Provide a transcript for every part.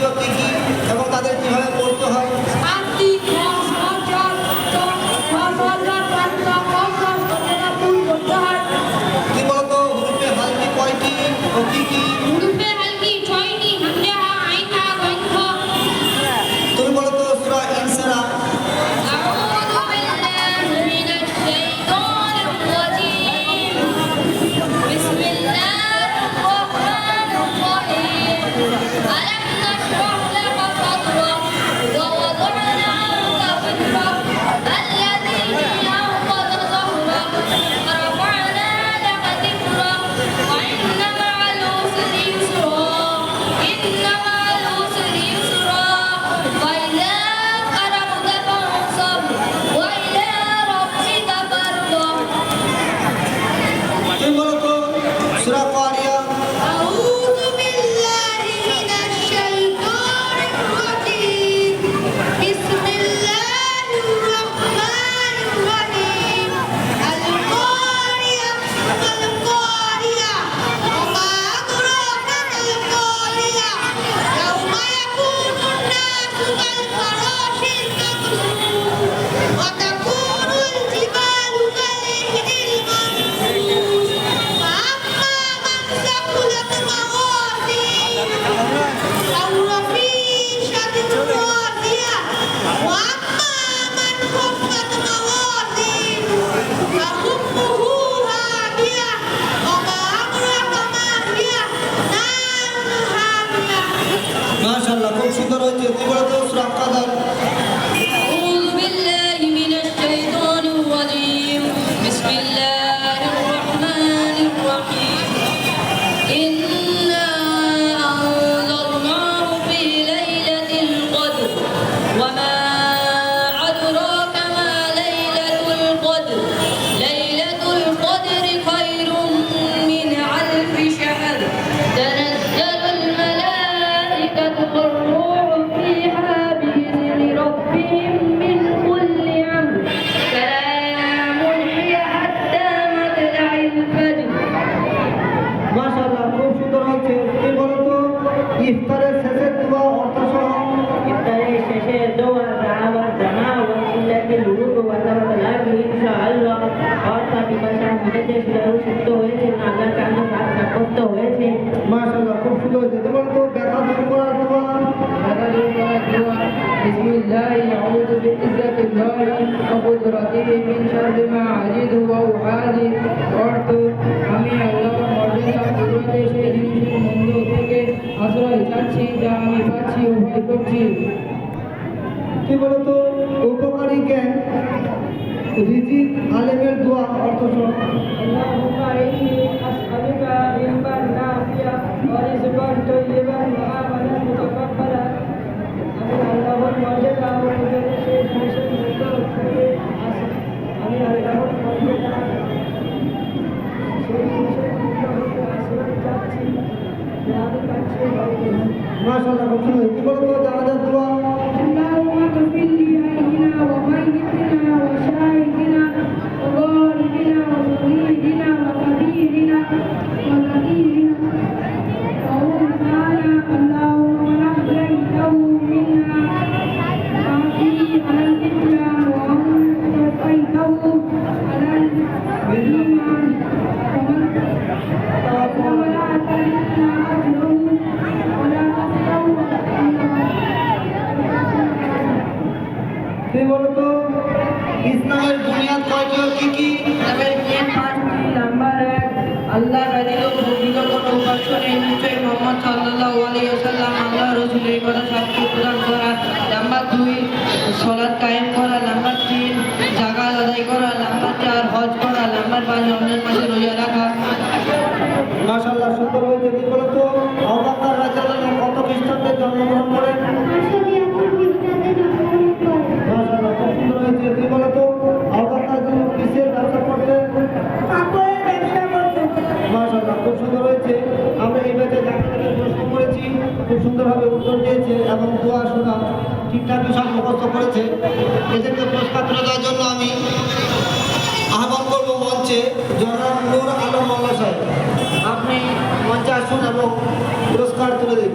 কাজগুলো কী কী এবং তাদের কীভাবে পড়তে হয় কী বলতো হুরুপে হালকি কয়টি ও কী কী হয়েছে সেটাও সুস্থ হয়েছে না আল্লাহর কাছে প্রার্থনা করতে হয়েছে মাশাআল্লাহ খুব সুন্দর হয়েছে তোমার তো ব্যথা দূর করার দোয়া بسم الله أعوذ بعزة الله وقدرته من شر ما أجد وأحاذر অর্থ আমি আল্লাহর মর্যাদা কুদরতে সেই জিনিসের মন্দ থেকে আশ্রয় চাচ্ছি যা আমি পাচ্ছি ও ভয় করছি কি বলতো উপকারী জ্ঞান রিজিক আলেমের দোয়া অর্থ সহ। মাসাল্লাহ কি বলতো? যারা ব্যতীত প্রকৃত কোনো উপাস্য মোহাম্মদ সাল্লাহ আলী আসাল্লাম আল্লাহ রসুলের কথা সাক্ষী প্রদান করা, নাম্বার দুই সলাদ কায়েম করা, নাম্বার তিন, জাকাত আদায় করা, নাম্বার চার, হজ করা, নাম্বার পাঁচ, রমজান মাসে রোজা রাখা। ঠিকঠাক সব মুখস্থ করেছে। এদেরকে পুরস্কার তুলে দেওয়ার জন্য আমি আহ্বান করব মঞ্চে জনাব আলম মোল্লা সাহেব। আপনি মঞ্চে আসুন এবং পুরস্কার তুলে দিন।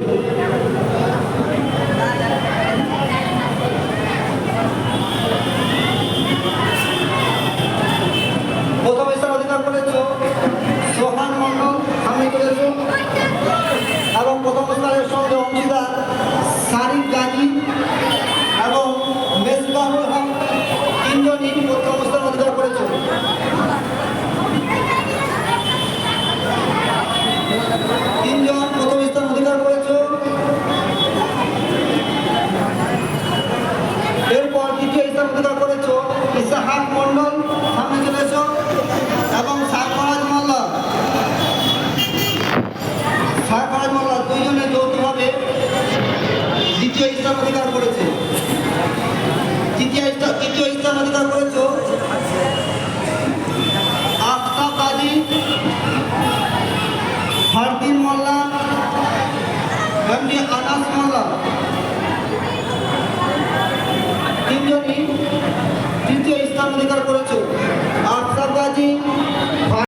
স্থান অধিকার করেছে। তৃতীয় তৃতীয় স্থান অধিকার করেছ? আফতাব কাজী ফারদিন মোল্লা এমনি আনাস